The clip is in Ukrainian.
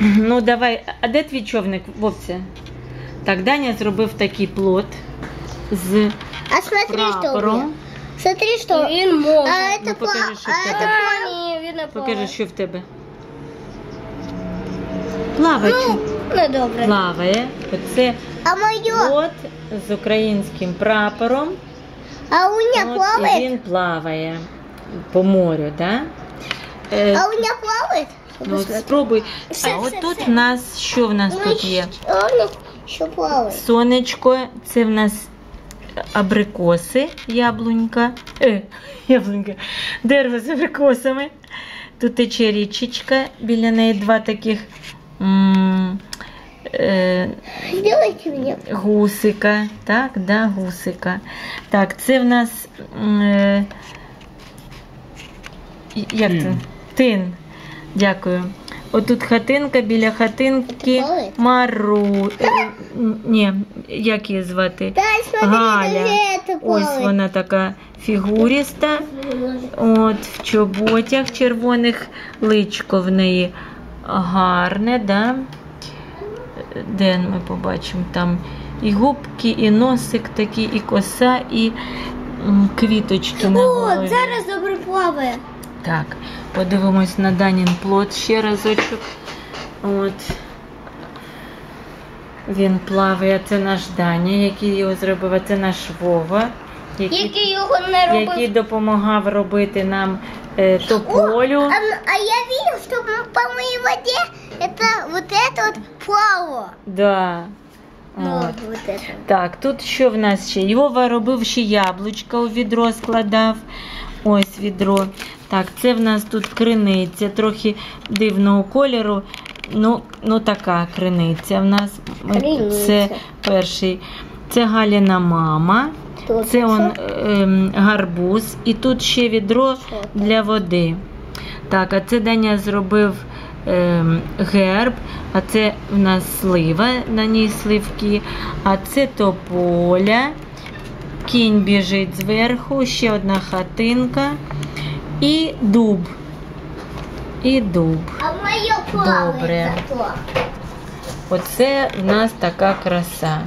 Ну давай, а де твій човник, Вовця? Так, Даня зробив такий плот з А смотри, что у меня. прапором. Смотри, что. Він може. А это Ну, покажи, что а в это тебе. пла- Ні, він не Покажи, що в тебе. Плаває. Ну, Ну, добре. Плаває. Оце А мое? плот з українським прапором. А у меня От, і плавает? він плаває по морю, да? Е, А у меня плавает? Ну, от спробуй. Все, А все, от тут все. в нас що в нас тут є? Сонечко, це в нас абрикоси, яблунька. Е, яблунька. Дерево з абрикосами. Тут тече річечка, біля неї два таких м, е, гусика. Так, да, гусика. Так, це в нас. Е, як це? Тин. Дякую. Отут хатинка, біля хатинки Це? Мару. е, Ні, як її звати? Галя. Ось вона така фігуріста. От в чоботях червоних личко в неї гарне, да? Де ми побачимо там і губки, і носик такий, і коса, і квіточки на О, зараз добре плаває. Так, подивимось на Данін плод ще разочок. От. Він плаває, це наш Даня, який його зробив, а це наш Вова, який, Який його не робив. який допомагав робити нам е, тополю. А, а я видел, что по моей воде это вот это вот плавало. Да. Ну, От. вот это. Так, тут що в нас ще? Йова робив ще яблучка у відро складав. Ось відро. Так, це в нас тут криниця, трохи дивного кольору. Ну, ну така криниця в нас. Криниця. Це перший. Це Галіна мама. Тут Це он ем, гарбуз. І тут ще відро для води. Так, а це Даня зробив герб, а це в нас слива, на ній сливки, а це тополя, кінь біжить зверху, ще одна хатинка і дуб. І дуб. Добре. Оце в нас така краса.